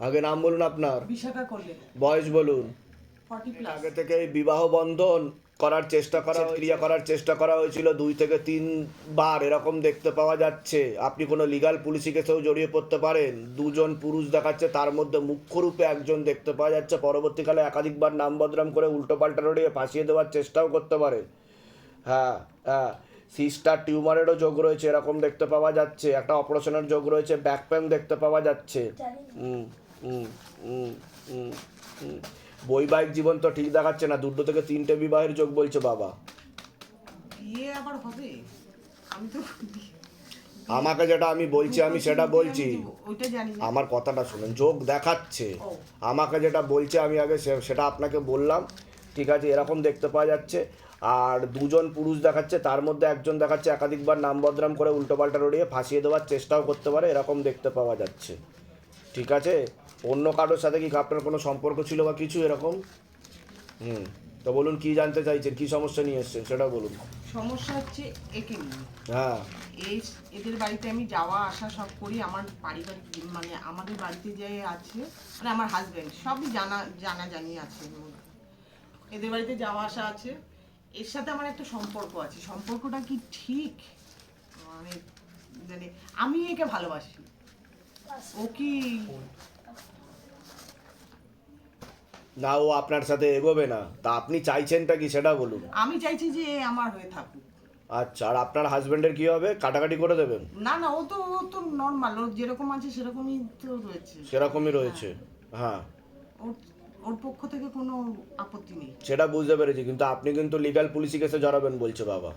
আগে নাম বলুন আপনার। বয়স বলুন। আগে থেকে এই বিবাহ বন্ধন করার চেষ্টা করা ক্রিয়া করার চেষ্টা করা হয়েছিল দুই থেকে তিনবার এরকম দেখতে পাওয়া যাচ্ছে। আপনি কোনো লিগাল পুলিশি কেসেও জড়িয়ে পড়তে পারেন? দুজন পুরুষ দেখাচ্ছে তার মধ্যে মুখ্য রূপে একজন দেখতে পাওয়া যাচ্ছে। পরবর্তীকালে একাধিকবার নাম বদনাম করে উল্টো পাল্টা রড়িয়ে ফাঁসিয়ে দেওয়ার চেষ্টাও করতে পারে হ্যাঁ হ্যাঁ। সিস্টার টিউমারেরও যোগ রয়েছে এরকম দেখতে পাওয়া যাচ্ছে। একটা অপারেশনের যোগ রয়েছে ব্যাক পেন দেখতে পাওয়া যাচ্ছে। হুম। বৈবাহিক জীবন তো ঠিক দেখাচ্ছে না। দুটো থেকে তিনটে বিবাহের যোগ বলছে বাবা। বিয়ে আবার হবে? আমি তো আমাকে যেটা আমি বলছি আমি সেটা বলছি। আমার কথাটা শুনুন যোগ দেখাচ্ছে। আমাকে যেটা বলছে আমি আগে সেটা আপনাকে বললাম। ঠিক আছে এরকম দেখতে পাওয়া যাচ্ছে। আর দুজন পুরুষ দেখাচ্ছে তার মধ্যে একজন দেখাচ্ছে একাধিকবার নাম বদনাম করে উল্টোপাল্টা রড়িয়ে ফাঁসিয়ে দেওয়ার চেষ্টাও করতে পারে এরকম দেখতে পাওয়া যাচ্ছে। ঠিক আছে? অন্য কারোর সাথে কি আপনার কোনো সম্পর্ক ছিল বা কিছু এরকম? হুম তো বলুন কি জানতে চাইছেন কি সমস্যা নিয়ে এসছেন সেটা বলুন। সমস্যা হচ্ছে একে নিয়ে। হ্যাঁ। এই এদের বাড়িতে আমি যাওয়া আসা সব করি আমার পারিবারিক মানে আমাদের বাড়িতে যে আছে মানে আমার হাজব্যান্ড সবই জানা জানা জানি আছে এদের বাড়িতে যাওয়া আসা আছে। এর সাথে আমার একটা সম্পর্ক আছে। সম্পর্কটা কি ঠিক? মানে মানে আমি একে ভালোবাসি। ও কি না ও আপনার সাথে এগোবে না। তা আপনি চাইছেনটা কি সেটা বলুন। আমি চাইছি যে এ আমার হয়ে থাকুক। আচ্ছা আর আপনার হাজবেন্ডের কি হবে? কাটাকাটি করে দেবেন? না না ও তো ও তো নর্মাল ও যেরকম আছে সেরকমই তো রয়েছে। সেরকমই রয়েছে হ্যাঁ। ওর ওর পক্ষ থেকে কোনো আপত্তি নেই। সেটা বুঝতে পেরেছি কিন্তু আপনি কিন্তু লিগাল পুলিশি কেসে জড়াবেন বলছে বাবা।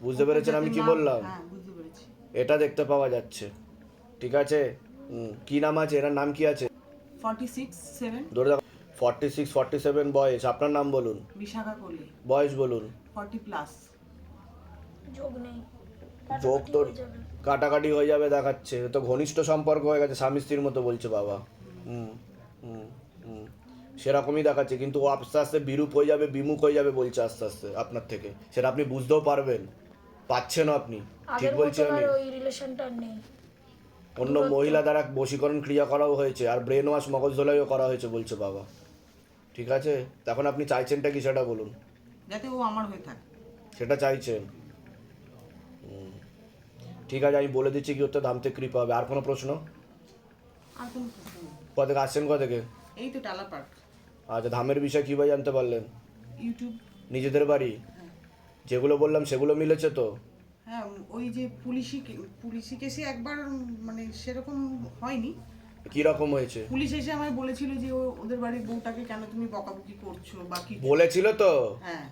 বুঝতে পেরেছেন আমি কি বললাম? হ্যাঁ বুঝতে পেরেছি। এটা দেখতে পাওয়া যাচ্ছে। ঠিক আছে? হুম, কি নাম আছে? এটার নাম কি আছে? ফর্টি সিক্স সেভেন ধরে দেখো ফর্টি সিক্স ফর্টি সেভেন বয়স আপনার নাম বলুন। বিশাখা করলে বয়স বলুন। ফর্টি প্লাস যোগ নেই। যোগ তো কাটাকাটি হয়ে যাবে দেখাচ্ছে। তো ঘনিষ্ঠ সম্পর্ক হয়ে গেছে স্বামী স্ত্রীর মতো বলছে বাবা। হুম হুম হুম। সেরকমই দেখাচ্ছে কিন্তু ও আস্তে আস্তে বিরূপ হয়ে যাবে বিমুখ হয়ে যাবে বলছে আস্তে আস্তে আপনার থেকে। সেটা আপনি বুঝতেও পারবেন। পাচ্ছেন আপনি। ঠিক বলছি আমি। ওই রিলেশনটা নেই। অন্য মহিলা দ্বারা বশীকরণ ক্রিয়া করাও হয়েছে আর ব্রেন ওয়াশ মগজ ধোলাইও করা হয়েছে বলছে বাবা। ঠিক আছে? তখন আপনি চাইছেনটা কি সেটা বলুন। যাতে ও আমার হয়ে থাকে। সেটা চাইছেন। ঠিক আছে আমি বলে দিচ্ছি কি ওর তো ধামতে কৃপা হবে। আর কোনো প্রশ্ন? আর কোনো প্রশ্ন নেই। কোথা থেকে আসছেন কোথা থেকে এই তো টালা পার্ক। আচ্ছা ধামের বিষয়ে কীভাবে জানতে পারলেন? ইউটিউব। নিজেদের বাড়ি? যেগুলো বললাম সেগুলো মিলেছে তো? হ্যাঁ ওই যে পুলিশি পুলিশি কেসে একবার উম, মানে সেরকম হয়নি। কী রকম হয়েছে? পুলিশ এসে আমায় বলেছিল যে ওদের বাড়ির বউটাকে কেন তুমি বকাবকি করছ বা কি বলেছিল তো? হ্যাঁ।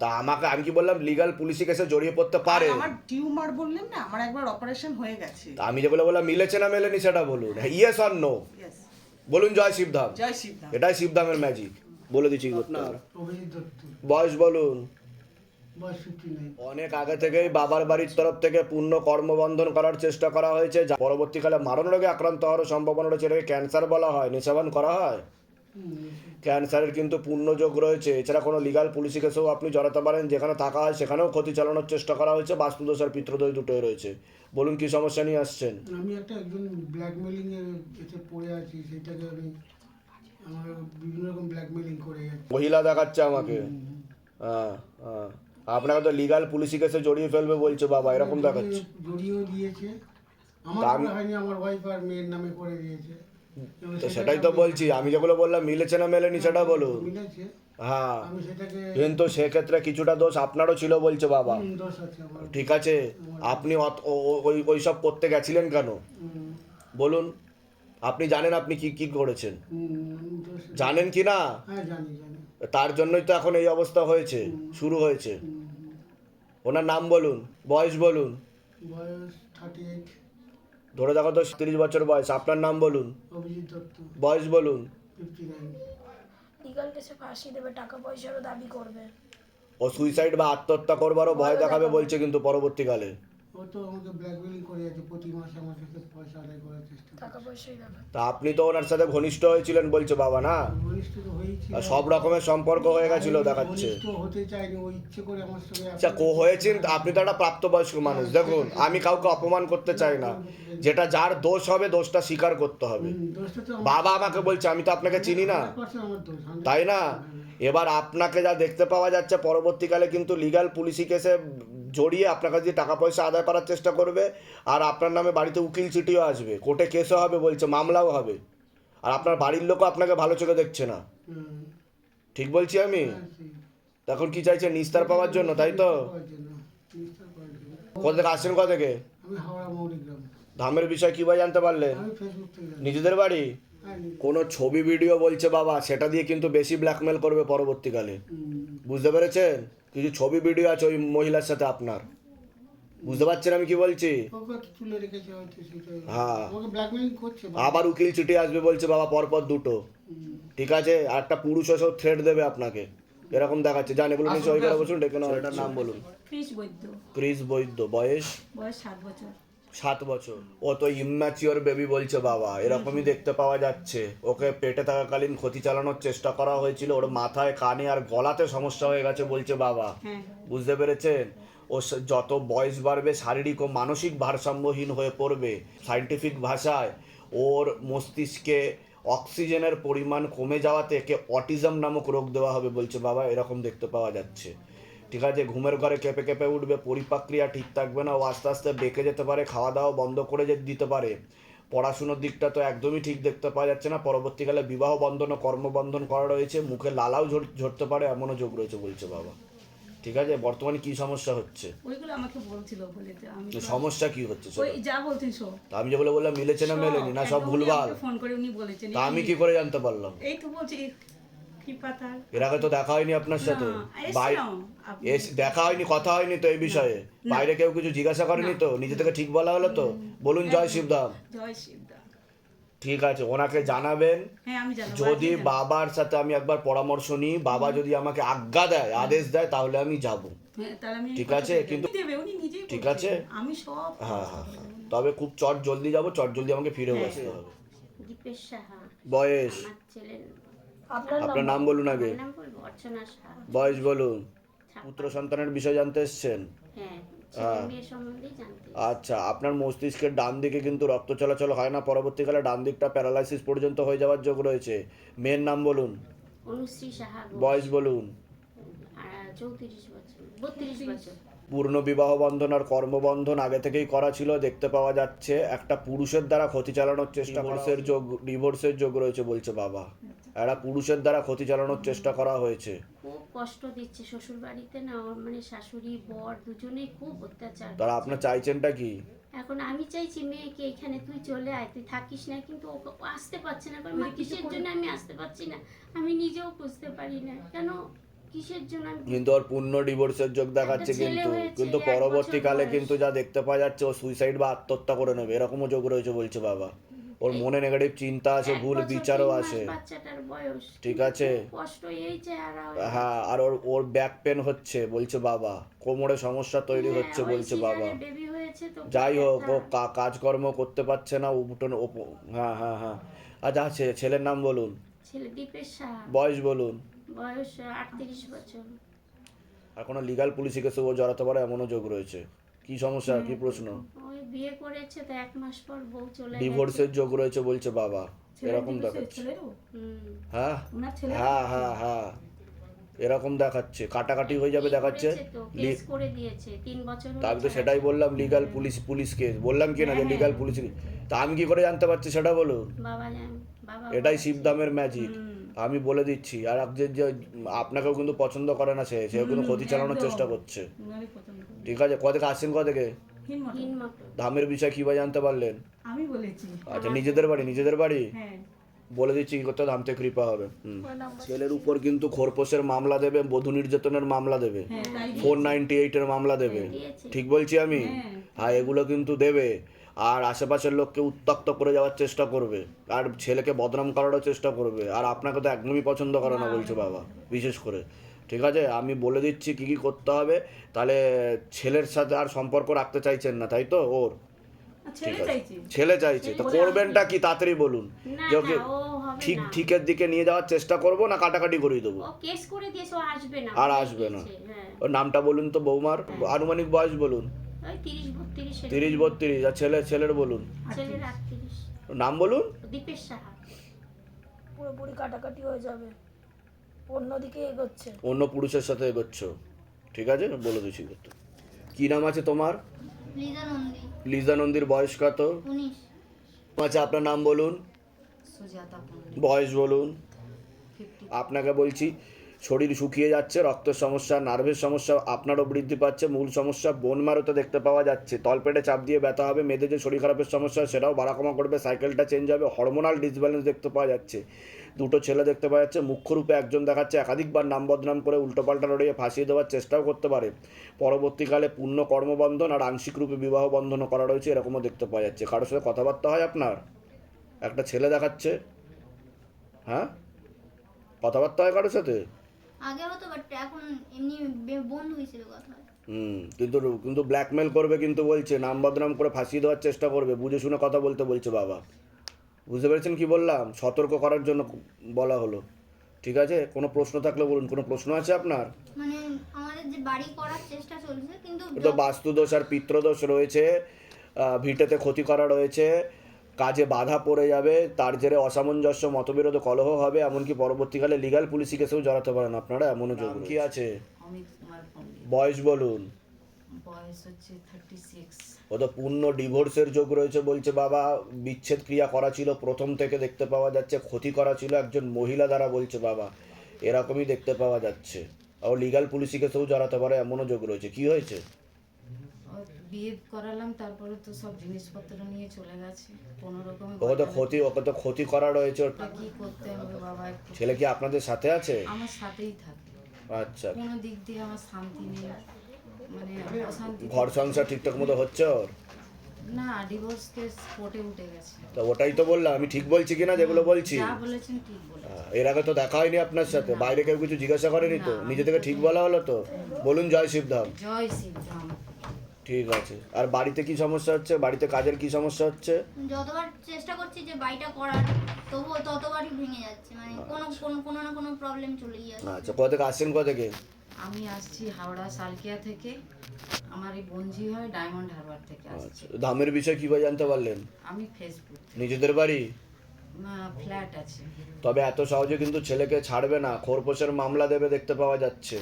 তা আমাকে আমি কি বললাম লিগাল পুলিশি কেসে জড়িয়ে পড়তে পারে? আমার টিউমার বললেন না আমার একবার অপারেশন হয়ে গেছে। তা আমি যেগুলো বললাম মিলেছে না মেলেনি সেটা বলুন। ইয়েস অর নো বলুন জয় শিবধাম। জয় শিবধাম। এটাই শিবধামের ম্যাজিক বলে দিচ্ছি। বয়স বলুন। অনেক আগে থেকেই বাবার বাড়ির তরফ থেকে পূর্ণ কর্মবন্ধন করার চেষ্টা করা হয়েছে যা পরবর্তীকালে মারণ রোগে আক্রান্ত হওয়ার সম্ভাবনা রয়েছে। এটাকে ক্যান্সার বলা হয়। নেশাবান করা হয়? ক্যান্সারের কিন্তু পূর্ণ যোগ রয়েছে। এছাড়া কোনো লিগাল পুলিশি কেসেও আপনি জড়াতে পারেন। যেখানে থাকা হয় সেখানেও ক্ষতি চালানোর চেষ্টা করা হয়েছে। বাস্তুদোষ আর পিত্রদোষ দুটোই রয়েছে। বলুন কি সমস্যা নিয়ে আসছেন? আমি একটা একজন ব্ল্যাকমেলিং এর এতে পড়ে আছি। সেটাকে আমি আমার বিভিন্ন রকম ব্ল্যাকমেলিং করে যাচ্ছে। মহিলা দেখাচ্ছে আমাকে। হ্যাঁ হ্যাঁ। আপনাকে তো লিগাল পুলিশি কেসে জড়িয়ে ফেলবে বলছে বাবা এরকম দেখাচ্ছে। জড়িয়েও দিয়েছে। আমার হয়নি আমার ওয়াইফ আর মেয়ের নামে করে দিয়েছে। তো সেটাই তো বলছি আমি যেগুলো বললাম মিলেছে না মেলেনি সেটা বলো হ্যাঁ কিন্তু সেক্ষেত্রে কিছুটা দোষ আপনারও ছিল বলছে বাবা। ঠিক আছে আপনি ওই ওই সব করতে গেছিলেন কেন? বলুন আপনি জানেন আপনি কি কি করেছেন? জানেন কি না? হ্যাঁ তার জন্যই তো এখন এই অবস্থা হয়েছে শুরু হয়েছে। ওনার নাম বলুন বয়স বলুন। বয়স থার্টি এইট ধরে দেখো তো তিরিশ বছর বয়স আপনার নাম বলুন। অভিজিৎ দত্ত। বয়স বলুন। ফিফটি নাইন লিগাল কেসে ফাঁসি দেবে টাকা পয়সারও দাবি করবে। ও সুইসাইড বা আত্মহত্যা করবারও ভয় দেখাবে। বলছে কিন্তু পরবর্তীকালে। ও তো আমাকে ব্ল্যাকমেলিং করে যাচ্ছে প্রতি মাসে আমার কাছে পয়সা আদায় করার চেষ্টা টাকা পয়সাই তা আপনি তো ওনার সাথে ঘনিষ্ঠ হয়েছিলেন বলছে বাবা না? ঘনিষ্ঠ তো হয়েছি। আর সব রকমের সম্পর্ক হয়ে গেছিল দেখাচ্ছে। ঘনিষ্ঠ হতে চাইনি ও ইচ্ছে করে আমার সঙ্গে আচ্ছা কো হয়েছেন আপনি তো একটা প্রাপ্তবয়স্ক মানুষ। দেখুন আমি কাউকে অপমান করতে চাই না। যেটা যার দোষ হবে দোষটা স্বীকার করতে হবে। বাবা আমাকে বলছে আমি তো আপনাকে চিনি না। 100% আমার দোষ 100% তাই না? এবার আপনাকে যা দেখতে পাওয়া যাচ্ছে পরবর্তীকালে কিন্তু লিগাল পুলিশি কেসে জড়িয়ে আপনার কাছে টাকা পয়সা আদায় করার চেষ্টা করবে আর আপনার নামে বাড়িতে উকিল চিঠিও আসবে কোর্টে কেসও হবে বলছে মামলাও হবে। আর আপনার বাড়ির লোকও আপনাকে ভালো চোখে দেখছে না। ঠিক বলছি আমি? হ্যাঁ, এখন কি চাইছেন নিস্তার পাওয়ার জন্য তাই তো। কোথা থেকে আসছেন কোথা থেকে? ধামের বিষয় কীভাবে জানতে জানি। নিজেদের বাড়ি? হ্যাঁ, কোনো ছবি ভিডিও বলছে বাবা সেটা দিয়ে কিন্তু বেশি ব্ল্যাকমেল করবে পরবর্তীকালে। বুঝতে পেরেছেন? কিছু ছবি ভিডিও আছে ওই মহিলার সাথে আপনার? বুঝতে পারছেন আমি কি বলছি? হ্যাঁ। আবার উকিল চিঠি আসবে বলছে বাবা পরপর দুটো। ঠিক আছে? আর একটা পুরুষ এসেও থ্রেড দেবে আপনাকে। এরকম দেখাচ্ছে। জান এগুলো ওই করে বসুন ডেকে নাও এটার নাম বলুন। ক্রিস বৈদ্য। ক্রিস বৈদ্য বয়স? বয়স সাত বছর। সাত বছর। ও তো ইম্যাচিওর বেবি বলছে বাবা এরকমই দেখতে পাওয়া যাচ্ছে। ওকে পেটে থাকাকালীন ক্ষতি চালানোর চেষ্টা করা হয়েছিল ওর মাথায় কানে আর গলাতে সমস্যা হয়ে গেছে বলছে বাবা। হ্যাঁ। বুঝতে পেরেছেন? ও যত বয়স বাড়বে শারীরিক ও মানসিক ভারসাম্যহীন হয়ে পড়বে। সাইন্টিফিক ভাষায় ওর মস্তিষ্কে অক্সিজেনের পরিমাণ কমে যাওয়াতে একে অটিজম নামক রোগ দেওয়া হবে বলছে বাবা এরকম দেখতে পাওয়া যাচ্ছে। ঠিক আছে ঘুমের ঘরে কেঁপে কেঁপে উঠবে পরিপাক্রিয়া ঠিক থাকবে না ও আস্তে আস্তে বেঁকে যেতে পারে খাওয়া দাওয়া বন্ধ করে যে দিতে পারে। পড়াশুনোর দিকটা তো একদমই ঠিক দেখতে পাওয়া যাচ্ছে না পরবর্তীকালে বিবাহ বন্ধন ও কর্মবন্ধন করা রয়েছে মুখে লালাও ঝরতে পারে এমনও যোগ রয়েছে বলছে বাবা। ঠিক আছে বর্তমানে কি সমস্যা হচ্ছে? ওইগুলো আমাকে বলছিল বলে যে আমি সমস্যা কি হচ্ছে ওই যা সব তা আমি যেগুলো বললাম মিলেছে না মেলেনি না সব ভুলভাল। ফোন করে উনি বলেছেন তা আমি কি করে জানতে পারলাম? এই তো বলছি এর আগে তো দেখা হয়নি আপনার সাথে। দেখা হয়নি কথা হয়নি তো এই বিষয়ে। বাইরে কেউ কিছু জিজ্ঞাসা করেনি তো? নিজে থেকে ঠিক বলা হলো তো? বলুন জয় শিবধাম জয় শিবদা ঠিক আছে ওনাকে জানাবেন। হ্যাঁ আমি জানাব। যদি বাবার সাথে আমি একবার পরামর্শ নিই বাবা যদি আমাকে আজ্ঞা দেয় আদেশ দেয় তাহলে আমি যাব। হ্যাঁ, তাহলে আমি ঠিক আছে, কিন্তু- ঠিক আছে? আমি সব হ্যাঁ হ্যাঁ হ্যাঁ। তবে খুব চট জলদি যাব চট জলদি আমাকে ফিরে আসতে হবে। দীপেশ বয়স। আমার ছেলের আপনার নাম? বলুন আগে। নাম বলব অর্চনা সাহা। বয়স বলুন। পুত্র সন্তানের বিষয় জানতে এসছেন? হ্যাঁ আচ্ছা আপনার মস্তিষ্কের ডান দিকে কিন্তু রক্ত চলাচল হয় না। পরবর্তীকালে ডান দিকটা প্যারালাইসিস পর্যন্ত হয়ে যাওয়ার যোগ রয়েছে। মেয়ের নাম বলুন। অনুশ্রী সাহা বয়স বলুন। পূর্ণ বিবাহ বন্ধন আর কর্মবন্ধন আগে থেকেই করা ছিল দেখতে পাওয়া যাচ্ছে একটা পুরুষের দ্বারা ক্ষতি চালানোর চেষ্টা ডিভোর্সের যোগ ডিভোর্সের যোগ রয়েছে বলছে বাবা। একটা পুরুষের দ্বারা ক্ষতি চালানোর চেষ্টা করা হয়েছে। খুব কষ্ট দিচ্ছে শ্বশুর বাড়িতে না ওর মানে শাশুড়ি বর দুজনেই খুব অত্যাচার তারা আপনার চাইছেনটা কি? এখন আমি চাইছি মেয়েকে এখানে তুই চলে আয় তুই থাকিস না কিন্তু ও আসতে পারছে না। কারণ কিসের জন্য আমি আসতে পারছি না? আমি নিজেও বুঝতে পারি না। কেন? কিসের জন্য কিন্তু ওর পূর্ণ ডিভোর্সের যোগ দেখাচ্ছে কিন্তু। কিন্তু পরবর্তীকালে কিন্তু যা দেখতে পাওয়া যাচ্ছে ও সুইসাইড বা আত্মহত্যা করে নেবে। এরকমও যোগ রয়েছে বলছে বাবা। ওর মনে নেগেটিভ চিন্তা আছে ভুল বিচারও আছে। বাচ্চাটার বয়স। ঠিক আছে। কষ্ট এই হ্যাঁ আর ওর ওর ব্যাক পেন হচ্ছে বলছে বাবা। কোমরে সমস্যা তৈরি হ্যাঁ, হচ্ছে বলছে বাবা। যাই হোক ও কাজকর্ম করতে পারছে না উঠোন ওপ- হ্যাঁ হ্যাঁ হ্যাঁ। আচ্ছা আছে ছেলের নাম বলুন। বয়স বলুন। বয়স আটত্রিশ বছর। আর কোনো লিগাল পুলিশি কেসে ও জড়াতে পারে এমনও যোগ রয়েছে। কি সমস্যা কি প্রশ্ন? ওই বিয়ে করেছে তো এক মাস পর বউ চলে ডিভোর্সের যোগ রয়েছে বলছে বাবা। এরকম দেখাচ্ছে। হ্যাঁ। হ্যাঁ হ্যাঁ হ্যাঁ। এরকম দেখাচ্ছে। কাটাকাটি হয়ে যাবে দেখাচ্ছে। করে দিয়েছে। তিন বছর আমি তো সেটাই বললাম লিগাল পুলিশ পুলিশ কেস বললাম কি না যে হ্যাঁ, লিগাল পুলিশ তা আমি কি করে জানতে পারছি সেটা বাবা এটাই বলেছে। শিবধামের ম্যাজিক আমি বলে দিচ্ছি আর যে আপনাকেও কিন্তু পছন্দ করে না সে। সেও কিন্তু ক্ষতি চালানোর চেষ্টা করছে। ঠিক আছে কত থেকে আসছেন কত থেকে ধামের বিষয় কীভাবে জানতে পারলেন? আমি বলেছি। আচ্ছা নিজেদের বাড়ি নিজেদের বাড়ি? হ্যাঁ। বলে দিচ্ছি কি করতে ধাম থেকে কৃপা হবে। হুম। ছেলের উপর কিন্তু খোরপোশের মামলা দেবে বধূ নির্যাতনের মামলা দেবে। হ্যাঁ ফোর নাইনটি এইটের মামলা দেবে। ঠিক বলছি আমি? হ্যাঁ। হ্যাঁ এগুলো কিন্তু দেবে। আর আশেপাশের লোককে উত্তক্ত করে যাওয়ার চেষ্টা করবে। আর ছেলেকে বদনাম করারও চেষ্টা করবে। আর আপনাকে তো একদমই পছন্দ করে না বলছে বাবা। বিশেষ করে। ঠিক আছে আমি বলে দিচ্ছি কি কি করতে হবে তাহলে ছেলের সাথে আর সম্পর্ক রাখতে চাইছেন না তাই তো? ওর। ছেলে ঠিক আছে। ছেলে চাইছে। তো করবেনটা কি? তাড়াতাড়ি বলুন। না যে ওকে ঠিক ঠিকের দিকে নিয়ে যাওয়ার চেষ্টা করব না কাটাকাটি করিয়ে দেবো? ও কেস করে দিয়েছে আসবে না। আর আসবে না। হ্যাঁ। ওর নামটা বলুন তো বৌমার। আনুমানিক বয়স বলুন। ওই তিরিশ বত্রিশ তিরিশ বত্রিশ। আর ছেলে ছেলের বলুন। নাম বলুন। দীপেশ সাহা। পুরোপুরি কাটাকাটি হয়ে যাবে। অন্যদিকে এগোচ্ছে। অন্য পুরুষের সাথে এগোচ্ছ। ঠিক আছে? বলে দিচ্ছি কত কি নাম আছে তোমার? লিজা নন্দী। লিজা নন্দীর বয়স কত? আচ্ছা আপনার নাম বলুন। সুজাতা বয়স বলুন। আপনাকে বলছি শরীর শুকিয়ে যাচ্ছে রক্তের সমস্যা, নার্ভের সমস্যা আপনারও বৃদ্ধি পাচ্ছে, মূল সমস্যা বোন মারোতে দেখতে পাওয়া যাচ্ছে। তলপেটে চাপ দিয়ে ব্যথা হবে মেয়েদের যে শরীর খারাপের সমস্যা সেটাও বাড়া কমা করবে সাইকেলটা চেঞ্জ হবে হরমোনাল ডিসব্যালেন্স দেখতে পাওয়া যাচ্ছে। দুটো ছেলে দেখতে পাওয়া যাচ্ছে, মুখ্যরূপে একজন দেখাচ্ছে, একাধিকবার নাম বদনাম করে উল্টোপাল্টা লড়িয়ে ফাঁসিয়ে দেওয়ার চেষ্টাও করতে পারে। পরবর্তীকালে পূর্ণ কর্মবন্ধন আর আংশিক রূপে বিবাহ বন্ধনও করা রয়েছে, এরকমও দেখতে পাওয়া যাচ্ছে। কারোর সাথে কথাবার্তা হয় আপনার? একটা ছেলে দেখাচ্ছে হ্যাঁ? কথাবার্তা হয় কারোর সাথে? আগে হতো বাট এখন এমনি বন্ধু হিসেবে কথা। হয় হুম কিন্তু কিন্তু ব্ল্যাকমেল করবে কিন্তু বলছে নাম বদনাম করে ফাঁসিয়ে দেওয়ার চেষ্টা করবে বুঝে শুনে কথা বলতে বলছে বাবা। বুঝতে পেরেছেন কি বললাম? সতর্ক করার জন্য বলা হলো। ঠিক আছে? কোনো প্রশ্ন থাকলে বলুন কোনো প্রশ্ন আছে আপনার? মানে আমাদের যে বাড়ি করার চেষ্টা চলছে কিন্তু তো বাস্তুদোষ আর পিত্রদোষ রয়েছে ভিটেতে ক্ষতি করা রয়েছে কাজে বাধা পড়ে যাবে তার জেরে অসামঞ্জস্য মতবিরোধ কলহ হবে এমনকি পরবর্তীকালে লিগাল পুলিশি কেসেও জড়াতে পারেন আপনারা এমনও যোগ কি আছে? বয়স বলুন। ও তো পূর্ণ ডিভোর্সের যোগ রয়েছে বলছে বাবা বিচ্ছেদ ক্রিয়া করা ছিল প্রথম থেকে দেখতে পাওয়া যাচ্ছে ক্ষতি করা ছিল একজন মহিলা দ্বারা বলছে বাবা এরকমই দেখতে পাওয়া যাচ্ছে। ও লিগাল পুলিশি কেসেও জড়াতে পারে এমনও যোগ রয়েছে কি হয়েছে? বিয়ে করালাম তারপরে তো সব জিনিসপত্র নিয়ে চলে গেছে। কোনো রকমে ওকে তো ক্ষতি ওকে তো ক্ষতি করা রয়েছে। ওর- কি করতে হবে বাবা একটু ছেলে কি আপনাদের সাথে আছে? আমার সাথেই থাকে। আচ্ছা। কোনো দিক দিয়ে আমার শান্তি নেই। মানে অশান্তি ঘর সংসার ঠিকঠাক মতো হচ্ছে ওর? না ডিভোর্স কেস কোর্টে উঠে গেছে। তো ওটাই তো বললাম আমি ঠিক বলছি কিনা যেগুলো বলছি? যা বলেছেন ঠিক বলে আহ, এর আগে তো দেখা হয়নি আপনার সাথে। বাইরে কেউ কিছু জিজ্ঞাসা করেনি তো? নিজে থেকে ঠিক বলা হলো তো? বলুন জয় শিবধাম। জয় শিবধাম। ঠিক আছে। আর বাড়িতে কি সমস্যা হচ্ছে? বাড়িতে কাজের কি সমস্যা হচ্ছে? যতবার চেষ্টা করছি যে বাড়িটা করার তবুও ততবারই ভেঙে যাচ্ছে। মানে কোনো কোনো কোনো না কোনো প্রবলেম চলেই যাচ্ছে আচ্ছা কোথা থেকে আসছেন কোথা থেকে? আমি আসছি হাওড়া সালকিয়া থেকে। আমার এই বঞ্জি হয় ডায়মন্ড হারবার থেকে আসছি। আচ্ছা ধামের বিষয়ে কীভাবে জানতে পারলেন? আমি ফেসবুক। নিজেদের বাড়ি? ফ্ল্যাট আছে। তবে এত সহজে কিন্তু ছেলেকে ছাড়বে না খোরপোশের মামলা দেবে দেখতে পাওয়া যাচ্ছে।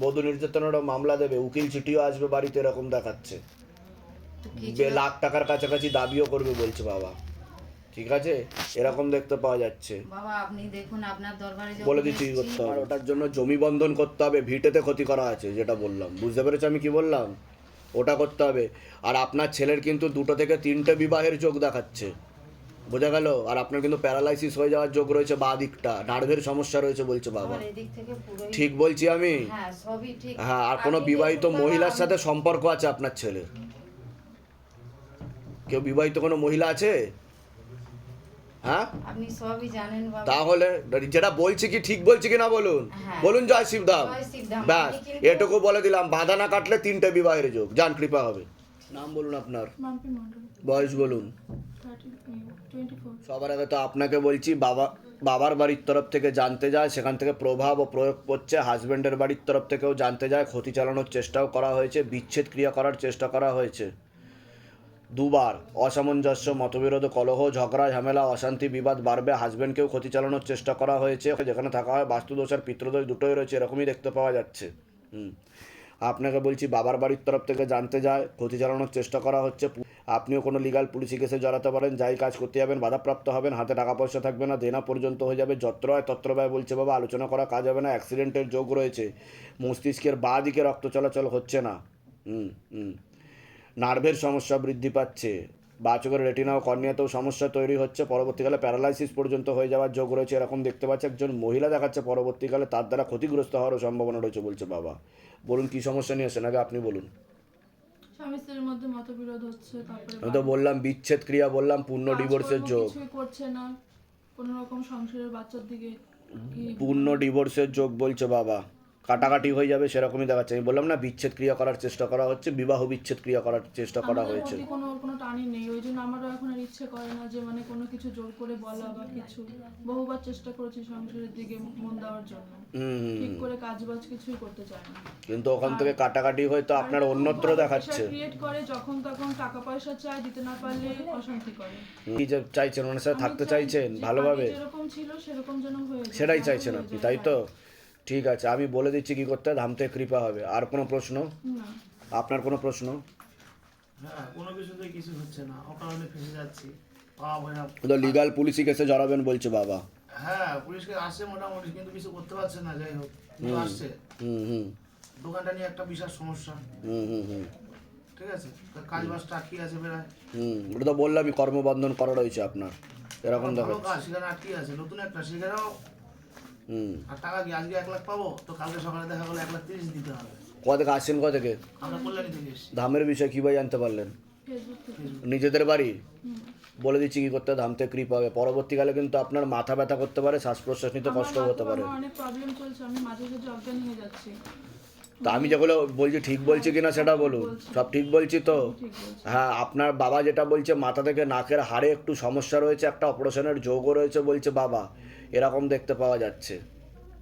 বধূ নির্যাতনেরও মামলা দেবে উকিল চিঠিও আসবে বাড়িতে এরকম দেখাচ্ছে। লাখ টাকার কাছাকাছি দাবিও করবে বলছে বাবা। ঠিক আছে? এরকম দেখতে পাওয়া যাচ্ছে। বাবা আপনি দেখুন আপনার দরবারে বলে দিচ্ছি কি করতে হবে। ওটার জন্য জমি বন্ধন করতে হবে ভিটেতে ক্ষতি করা আছে যেটা বললাম। বুঝতে পেরেছ আমি কি বললাম? ওটা করতে হবে। আর আপনার ছেলের কিন্তু দুটো থেকে তিনটে বিবাহের যোগ দেখাচ্ছে। বোঝা গেল? আর আপনার কিন্তু প্যারালাইসিস হয়ে যাওয়ার যোগ রয়েছে বা দিকটা। নার্ভের সমস্যা রয়েছে বলছে বাবা। ঠিক বলছি আমি? হ্যাঁ সবই ঠিক। হ্যাঁ আর কোনো বিবাহিত মহিলার সাথে সম্পর্ক আছে আপনার ছেলের? কেউ বিবাহিত কোনো মহিলা আছে? হ্যাঁ? আপনি সবই জানেন বাবা। তাহলে যেটা বলছি কি ঠিক বলছি কি না বলুন? হ্যাঁ। বলুন জয় শিবধাম শিবধাম। ব্যাস এটুকু বলে দিলাম বাধা না কাটলে তিনটে বিবাহের যোগ। যান কৃপা হবে। নাম বলুন আপনার। বয়স বলুন। সবার আগে তো আপনাকে বলছি, বাবা, বাবার বাড়ির তরফ থেকে জানতে যায়, সেখান থেকে প্রভাব ও প্রয়োগ করছে হাজব্যান্ডের বাড়ির তরফ থেকেও জানতে যায়, ক্ষতি চালানোর চেষ্টাও করা হয়েছে, বিচ্ছেদ ক্রিয়া করার চেষ্টা করা হয়েছে। দুবার অসামঞ্জস্য, মতবিরোধ, কলহ, ঝগড়া, ঝামেলা, অশান্তি, বিবাদ বাড়বে হাজব্যান্ডকেও ক্ষতি চালানোর চেষ্টা করা হয়েছে, যেখানে থাকা হয় বাস্তুদোষ আর পিতৃদোষ দুটোই রয়েছে, এরকমই দেখতে পাওয়া যাচ্ছে। হুম। আপনাকে বলছি, বাবার বাড়ির তরফ থেকে জানতে যায়, ক্ষতি চালানোর চেষ্টা করা হচ্ছে আপনিও কোনো লিগাল পুলিশি কেসে জড়াতে পারেন, যাই কাজ করতে যাবেন, বাধাপ্রাপ্ত হবেন, হাতে টাকা পয়সা থাকবে না, দেনা পর্যন্ত হয়ে যাবে, যত্র হয় তত্র ব্যয় বলছে বাবা, আলোচনা করা কাজ হবে না অ্যাক্সিডেন্টের যোগ রয়েছে, মস্তিষ্কের বাঁ দিকে রক্ত চলাচল হচ্ছে না। হুম হুম। নার্ভের সমস্যা বৃদ্ধি পাচ্ছে বাচকের রেটিনা ও কর্নিয়াতেও সমস্যা তৈরি হচ্ছে, পরবর্তীকালে প্যারালাইসিস পর্যন্ত হয়ে যাওয়ার যোগ রয়েছে, এরকম দেখতে পাচ্ছে একজন মহিলা দেখাচ্ছে, পরবর্তীকালে তার দ্বারা ক্ষতিগ্রস্ত হওয়ারও সম্ভাবনা রয়েছে বলছে বাবা। বলুন কি সমস্যা নিয়ে আসেন, আগে আপনি বলুন। স্বামী স্ত্রীর মধ্যে মতবিরোধ হচ্ছে তারপরে আমি তো বললাম বিচ্ছেদ ক্রিয়া বললাম পূর্ণ ডিভোর্সের যোগ। কিছুই করছে না। কোনো রকম সংসারের বাচ্চার দিকে পূর্ণ ডিভোর্সের যোগ বলছে বাবা। কাটাকাটি হয়ে যাবে সেরকমই দেখাচ্ছে। আমি বললাম না বিচ্ছেদ ক্রিয়া করার চেষ্টা করা হচ্ছে বিবাহ বিচ্ছেদ ক্রিয়া করার চেষ্টা করা হয়েছে। কোনো ওর কোনো টানই নেই ওই জন্য আমারও এখন আর ইচ্ছে করে না যে মানে কোনো কিছু জোর করে বলা বা কিছু। বহুবার চেষ্টা করেছি সংসারের দিকে মন দেওয়ার জন্য। হুম ঠিক করে কাজ বাজ কিছুই করতে চায় না। কিন্তু ওখান থেকে কাটাকাটি হয়ে তো আপনার অন্যত্র দেখাচ্ছে। ক্রিয়েট করে যখন তখন টাকা পয়সা চায় দিতে না পারলে অশান্তি করে। কি যে চাইছেন? ওনার সাথে থাকতে চাইছেন? ভালোভাবে? যেরকম ছিল সেরকম যেন হয়ে যায়। সেটাই চাইছেন আপনি তাই তো? ঠিক আছে আমি বলে দিচ্ছি কি করতে ধামতে কৃপা হবে। আর কোনো প্রশ্ন? আপনার কোনো প্রশ্ন? হ্যাঁ কোনো কিছুতেই কিছু হচ্ছে না। অকারণে ফেসে যাচ্ছি। তো লিগাল পুলিশি কেসে জড়াবেন বলছে বাবা। হ্যাঁ পুলিশকে আসছে মোটামুটি কিন্তু কিছু করতে পারছে না যাই হোক। আসছে। হুম হুম। দোকানটা নিয়ে একটা বিশাল সমস্যা। হুম হুম হুম। ঠিক আছে? তো কাজ বাজটা আটকে আছে বেড়ায় হুম ওটা তো বললামই কর্মবন্ধন করা রয়েছে আপনার। এরকম দেখো কাজ সেখানে আটকে আছে। নতুন একটা সেখানেও আর টাকা কি আজকে এক লাখ পাবো তো কালকে সকালে দেখা গেলো এক লাখ তিরিশ দিতে হবে। কোথা থেকে আসছেন কোথা থেকে? আমরা কল্যাণী থেকে এসেছি। ধামের বিষয়ে কীভাবে জানতে পারলেন? নিজেদের বাড়ি? বলে দিচ্ছি কি করতে ধাম থেকে কৃপা হবে। পরবর্তীকালে কিন্তু আপনার মাথা ব্যথা করতে পারে শ্বাস প্রশ্বাস নিতে কষ্ট হতে পারে। অনেক প্রবলেম চলছে আমি মাঝে অজ্ঞান হয়ে যাচ্ছি। তো আমি যেগুলো বলছি ঠিক বলছি কিনা সেটা বলুন। সব ঠিক বলছি তো? হ্যাঁ আপনার বাবা যেটা বলছে মাথা থেকে নাকের হাড়ে একটু সমস্যা রয়েছে একটা অপারেশনের যোগও রয়েছে বলছে বাবা। এরকম দেখতে পাওয়া যাচ্ছে।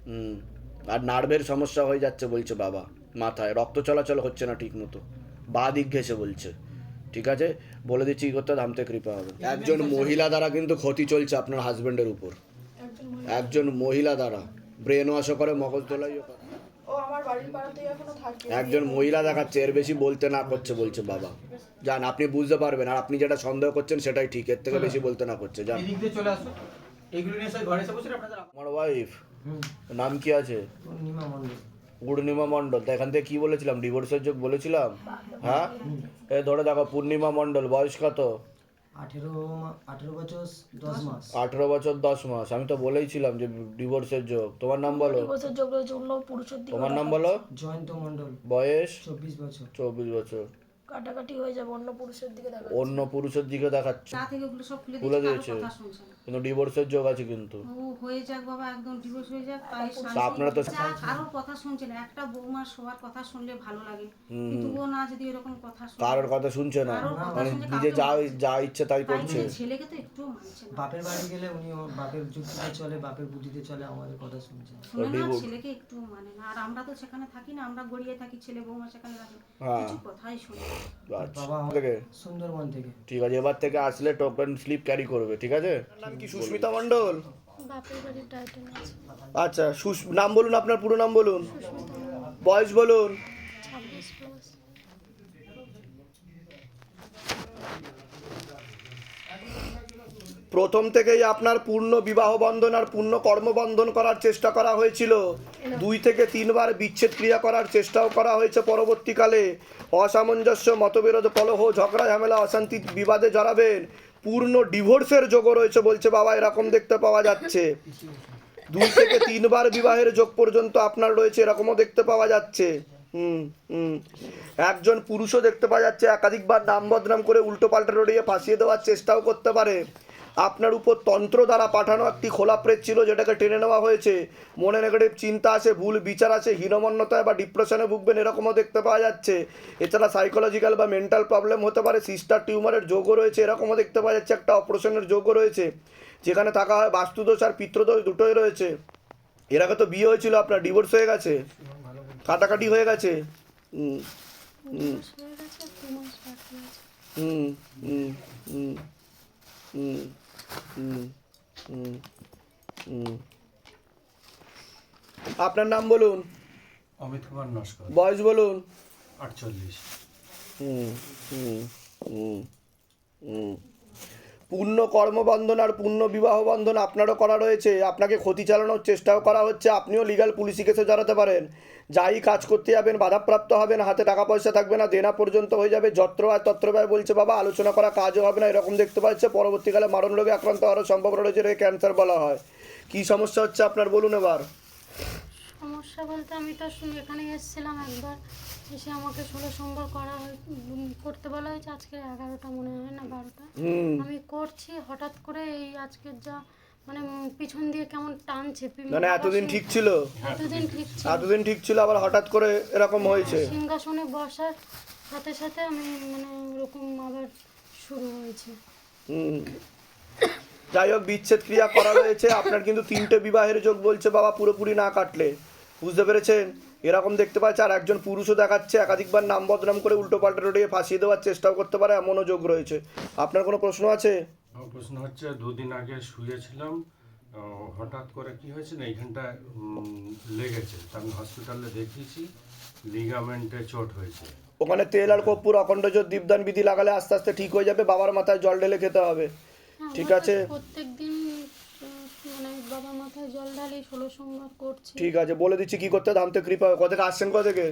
হুম আর নার্ভের সমস্যা হয়ে যাচ্ছে বলছে বাবা মাথায়। রক্ত চলাচল হচ্ছে না ঠিক মতো বা দিক ঘেসে বলছে। ঠিক আছে? বলে দিচ্ছি কি করতে ধামতে কৃপা হবে। একজন মহিলা দ্বারা কিন্তু ক্ষতি চলছে আপনার হাজবেন্ডের উপর। একজন মহিলা। দ্বারা। ব্রেন ওয়াশও করে মগজ তোলাইও করে। ও আমার বাড়ির পাড়াতেই এখনও থাকে। একজন মহিলা দেখাচ্ছে এর বেশি বলতে না করছে বলছে বাবা। যান আপনি বুঝতে পারবেন আর আপনি যেটা সন্দেহ করছেন সেটাই ঠিক এর থেকে বেশি বলতে না করছে যান এদিক দিয়ে চলে আসো। এগুলো নিয়ে এসে ঘরে এসে বসে আপনাদের আমার ওয়াইফ নাম কি আছে? পূর্ণিমা মন্ডল পূর্ণিমা মণ্ডল তা এখান থেকে কি বলেছিলাম? ডিভোর্সের যোগ বলেছিলাম? হ্যাঁ? এ ধরে দেখো পূর্ণিমা মণ্ডল বয়স কত? আঠেরো আঠেরো বছর দশ মাস। আঠেরো বছর দশ মাস। আমি তো বলেইছিলাম যে ডিভোর্সের যোগ। তোমার নাম বলো। ডিভোর্সের যোগ রয়েছে অন্য পুরুষের দিকে তোমার নাম বলো। জয়ন্ত মন্ডল বয়স? চব্বিশ বছর। চব্বিশ বছর। কাটাকাটি হয়ে যাবে অন্য পুরুষের দিকে দেখা অন্য পুরুষের দিকে দেখাচ্ছে। তা থেকে ওগুলো সব খুলে দিয়েছে দিয়েছে। কথা শুনছে না। কিন্তু ডিভোর্সের যোগ আছে কিন্তু। ও হয়ে যাক বাবা একদম ডিভোর্স হয়ে যাক তাই শান্তি। তা আপনারা তো- কারোর কথা শুনছে না একটা বৌমার সবার কথা শুনলে ভালো লাগে। কিন্তু ও না যদি এরকম কথা শুনে। কারোর কথা শুনছে না। মানে নিজে যা যা ইচ্ছে তাই করছে। ছেলেকে তো একটু মানছে না। বাপের বাড়ি গেলে উনি ওর বাপের যুক্তিতে চলে বাপের বুদ্ধিতে চলে আমাদের কথা শুনছে না। না ছেলেকে একটু মানে না। আর আমরা তো সেখানে থাকি না আমরা গড়িয়ে থাকি ছেলে বৌমা সেখানে থাকে। হ্যাঁ। কিছু কথাই শুনি। আচ্ছা। বাবা সুন্দরবন থেকে। ঠিক আছে এবার থেকে আসলে টোকেন স্লিপ ক্যারি করবে ঠিক আছে? নাম কি সুস্মিতা মণ্ডল? আচ্ছা নাম বলুন আপনার পুরো নাম বলুন। বয়স বলুন। প্রথম থেকেই আপনার পূর্ণ বিবাহ বন্ধন আর পূর্ণ কর্মবন্ধন করার চেষ্টা করা হয়েছিল। দুই থেকে তিনবার বিচ্ছেদ ক্রিয়া করার চেষ্টাও করা হয়েছে পরবর্তীকালে। অসামঞ্জস্য মতবিরোধ কলহ ঝগড়া ঝামেলা অশান্তি বিবাদে জড়াবেন। পূর্ণ ডিভোর্সের যোগ রয়েছে বলছে, বাবা, এরকম দেখতে পাওয়া যাচ্ছে। দুই থেকে তিনবার বিবাহের যোগ পর্যন্ত আপনার রয়েছে, এরকমও দেখতে পাওয়া যাচ্ছে। হুম হুম। একজন পুরুষও দেখতে পাওয়া যাচ্ছে, একাধিকবার নাম বদনাম করে উল্টো পাল্টা রড়িয়ে ফাঁসিয়ে দেওয়ার চেষ্টাও করতে পারে। আপনার উপর তন্ত্র দ্বারা পাঠানো একটি খোলা প্রেত ছিল যেটাকে টেনে নেওয়া হয়েছে। মনে নেগেটিভ চিন্তা আছে ভুল বিচার আছে হীনমন্যতায় বা ডিপ্রেশনে ভুগবেন এরকমও দেখতে পাওয়া যাচ্ছে। এছাড়া সাইকোলজিক্যাল বা মেন্টাল প্রবলেম হতে পারে সিস্টার টিউমারের যোগও রয়েছে এরকমও দেখতে পাওয়া যাচ্ছে একটা অপারেশনের যোগও রয়েছে। যেখানে থাকা হয় বাস্তুদোষ আর পিত্রদোষ দুটোই রয়েছে। এর আগে তো বিয়ে হয়েছিল আপনার ডিভোর্স হয়ে গেছে। কাটাকাটি হয়ে গেছে। হুম হুম হুম হুম হুম আপনার নাম বলুন। অমিত কুমার নস্কর। বয়স বলুন। আটচল্লিশ। হুম হুম হুম হুম। পূর্ণ কর্মবন্ধন আর পূর্ণ বিবাহ বন্ধন আপনারও করা রয়েছে। আপনাকে ক্ষতি চালানোর চেষ্টাও করা হচ্ছে। আপনিও লিগাল পুলিশি কেসে জড়াতে পারেন। যাই কাজ করতে যাবেন, বাধাপ্রাপ্ত হবেন, হাতে টাকা পয়সা থাকবে না, দেনা পর্যন্ত হয়ে যাবে, যত্র আর তত্র ব্যয় বলছে, বাবা, আলোচনা করা কাজও হবে না। এরকম দেখতে পাচ্ছে। পরবর্তীকালে মারণ রোগে আক্রান্ত হওয়ারও সম্ভাবনা রয়েছে ক্যান্সার বলা হয়। কী সমস্যা হচ্ছে আপনার? বলুন এবার। সমস্যা বলতে আমি তো শুনে এখানে এসেছিলাম একবার। এসে আমাকে ষোলো সোমবার করা হয় করতে বলা হয়েছে আজকে এগারোটা মনে হয় না বারোটা। আমি করছি হঠাৎ করে এই আজকের যা মানে পিছন দিয়ে কেমন টানছে মানে এতদিন ঠিক ছিল? এতদিন ঠিক ছিল। এতদিন ঠিক ছিল আবার হঠাৎ করে এরকম হয়েছে? সিংহাসনে বসার সাথে সাথে আমি মানে ওরকম আবার শুরু হয়েছে। যাই হোক বিচ্ছেদ ক্রিয়া করা হয়েছে আপনার কিন্তু তিনটে বিবাহের যোগ বলছে বাবা পুরোপুরি না কাটলে। বুঝতে পেরেছেন? এরকম দেখতে পাচ্ছে আর একজন পুরুষও দেখাচ্ছে একাধিকবার নাম বদনাম করে উল্টো পাল্টা রটিয়ে ফাঁসিয়ে দেওয়ার চেষ্টাও করতে পারে এমনও যোগ রয়েছে। আপনার কোনো প্রশ্ন আছে? প্রশ্ন হচ্ছে দুদিন আগে শুয়েছিলাম হঠাৎ করে কি হয়েছে না এইখানটায় উম, লেগেছে। আমি হসপিটালে দেখিয়েছি লিগামেন্টে চোট হয়েছে। ওখানে তেল আর কর্পূর অখণ্ড জোর দীপদান বিধি লাগালে আস্তে আস্তে ঠিক হয়ে যাবে বাবার মাথায় জল ঢেলে খেতে হবে। ঠিক আছে? প্রত্যেক দিন বাবা মাথায় জল ঢালি ষোলো সোমবার করছি। ঠিক আছে বলে দিচ্ছি কি করতে কৃপা কোথেকে আসছেন কোথা থেকে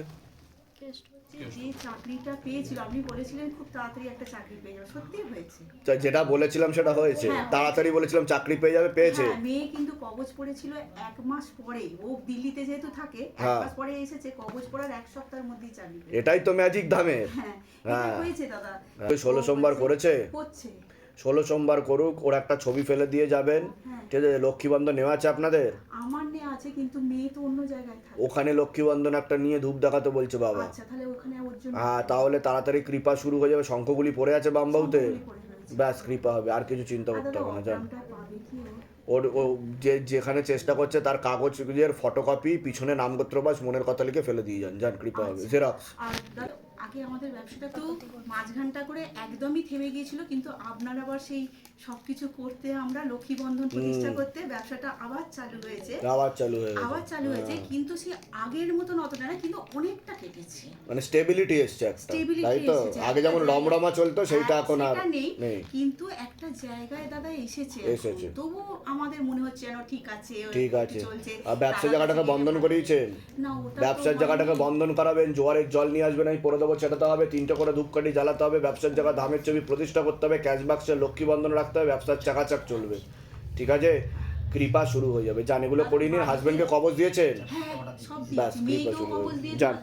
যে চাকরিটা পেয়েছিল। আপনি বলেছিলেন খুব তাড়াতাড়ি একটা চাকরি পেয়ে যাবে। সত্যি হয়েছে। তা যেটা বলেছিলাম সেটা হয়েছে। তাড়াতাড়ি বলেছিলাম চাকরি পেয়ে যাবে পেয়েছে। হ্যাঁ মেয়ে কিন্তু কবজ পড়েছিল এক মাস পরে। ও দিল্লিতে যেহেতু থাকে এক হ্যাঁ। মাস পরে এসেছে। কবজ পড়ার এক সপ্তাহের মধ্যেই চাকরি এটাই তো ম্যাজিক ধামের হ্যাঁ হ্যাঁ। হয়েছে দাদা। ষোলো সোমবার করেছে? হচ্ছে। ষোলো সোমবার করুক ওর একটা ছবি ফেলে দিয়ে যাবেন। হ্যাঁ। ঠিক আছে লক্ষ্মীবন্ধন নেওয়া আছে আপনাদের? আমার আছে কিন্তু মেয়ে তো অন্য জায়গায় থাকে। ওখানে লক্ষ্মীবন্ধন একটা নিয়ে ধূপ দেখাতে বলছে বাবা। আচ্ছা তাহলে ওখানে ওর জন্য হ্যাঁ তাহলে তাড়াতাড়ি কৃপা শুরু হয়ে যাবে। শঙ্খগুলি পড়ে আছে বামবাহুতে? শঙ্খগুলি ব্যাস কৃপা হবে আর কিছু চিন্তা করতে হবে না জান? ওর ও যে যেখানে চেষ্টা করছে তার কাগজের ফটোকপি পিছনে নামগোত্র বাস মনের কথা লিখে ফেলে দিয়ে যান। যান কৃপা হবে জেরক্স আগে আমাদের ব্যবসাটা তো মাঝ ঘণ্টা করে একদমই থেমে গিয়েছিল কিন্তু আপনার আবার সেই সবকিছু করতে আমরা লক্ষ্মী বন্ধন প্রতিষ্ঠা করতে ব্যবসাটা আবার চালু হয়েছে। আবার চালু হয়ে গেছে। আবার চালু হয়েছে কিন্তু সে আগের মতন অতটা না কিন্তু অনেকটা কেটেছে। মানে স্টেবিলিটি এসছে একটা তাই তো? আগে যেমন রমরমা চলতো সেইটা হ্যাঁ, এখন আর নেই কিন্তু একটা জায়গায় দাদা এসেছে। এসেছে। তবু আমাদের মনে হচ্ছে যেন ঠিক আছে ঠিক আছে। আর ব্যবসা জায়গাটাকে বন্ধন করিয়েছেন? না। ব্যবসার জায়গাটাকে বন্ধন করাবেন জোয়ারের জল নিয়ে আসবেন আমি পরে দেবো চেটাতে হবে তিনটে করে ধূপকাঠি জ্বালাতে হবে ব্যবসার জায়গা ধামের ছবি প্রতিষ্ঠা করতে হবে ক্যাশ বাক্সে লক্ষ্মী বন্ধন রাখতে হবে ব্যবসার চাকাচাক চলবে। ঠিক আছে? কৃপা শুরু হয়ে যাবে। যান এগুলো করিনি হাজবেন্ডকে কবজ দিয়েছেন? হ্যাঁ ব্যাস কৃপা শুরু হয়ে যান।